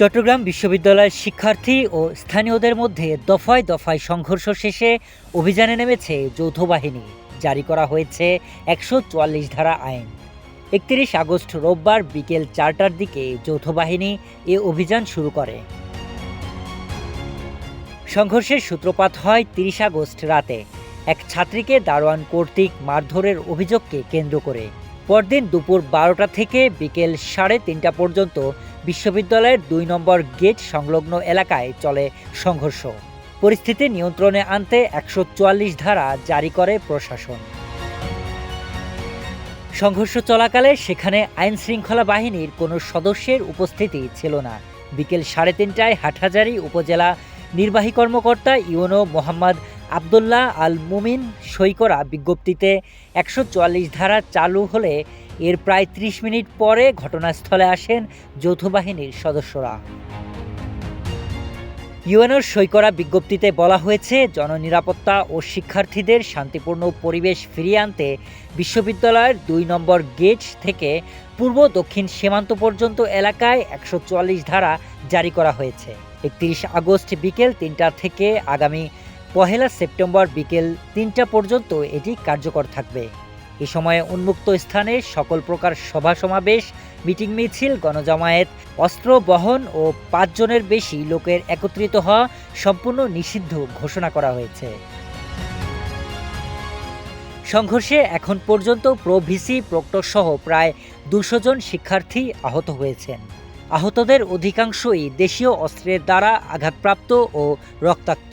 চট্টগ্রাম বিশ্ববিদ্যালয়ের শিক্ষার্থী ও স্থানীয়দের মধ্যে দফায় দফায় সংঘর্ষ শেষে অভিযানে নেমেছে যৌথ বাহিনী। জারি করা হয়েছে একশো চুয়াল্লিশ ধারা আইন। একত্রিশ আগস্ট রোববার বিকেল চারটার দিকে যৌথ বাহিনী এ অভিযান শুরু করে। সংঘর্ষের সূত্রপাত হয় তিরিশ আগস্ট রাতে। এক ছাত্রীকে দারোয়ান কর্তৃক মারধরের অভিযোগকে কেন্দ্র করে। পরদিন দুপুর বারোটা থেকে বিকেল সাড়ে তিনটা পর্যন্ত বিশ্ববিদ্যালয়ের দুই নম্বর গেট সংলগ্ন এলাকায় চলে সংঘর্ষ। পরিস্থিতি নিয়ন্ত্রণে আনতে একশো চুয়াল্লিশ ধারা জারি করে প্রশাসন। সংঘর্ষ চলাকালে সেখানে আইন শৃঙ্খলা বাহিনীর কোনো সদস্যের উপস্থিতি ছিল না। বিকেল সাড়ে তিনটায় হাটহাজারী উপজেলা নির্বাহী কর্মকর্তা ইউনো মোহাম্মদ আবদুল্লাহ আল মুমিন সই করা বিজ্ঞপ্তিতে একশো চুয়াল্লিশ ধারা চালু হলে এর প্রায় ত্রিশ মিনিট পরে ঘটনাস্থলে আসেন যৌথ বাহিনীর সদস্যরা। ইউএনওর সই করা বিজ্ঞপ্তিতে বলা হয়েছে, জননিরাপত্তা ও শিক্ষার্থীদের শান্তিপূর্ণ পরিবেশ ফিরিয়ে আনতে বিশ্ববিদ্যালয়ের দুই নম্বর গেট থেকে পূর্ব দক্ষিণ সীমান্ত পর্যন্ত এলাকায় একশো চুয়াল্লিশ ধারা জারি করা হয়েছে। একত্রিশ আগস্ট বিকেল তিনটা থেকে আগামী পহেলা সেপ্টেম্বর বিকেল তিনটা পর্যন্ত এটি কার্যকর থাকবে। এ সময়ে উন্মুক্ত স্থানে সকল প্রকার সভা সমাবেশ, মিটিং মিছিল, গণজামায়াত, অস্ত্র বহন ও পাঁচজনের বেশি লোকের একত্রিত হওয়া সম্পূর্ণ নিষিদ্ধ ঘোষণা করা হয়েছে। সংঘর্ষে এখন পর্যন্ত প্রভিসি প্রক্টর সহ প্রায় দুশো জন শিক্ষার্থী আহত হয়েছেন। আহতদের অধিকাংশই দেশীয় অস্ত্রের দ্বারা আঘাতপ্রাপ্ত ও রক্তাক্ত।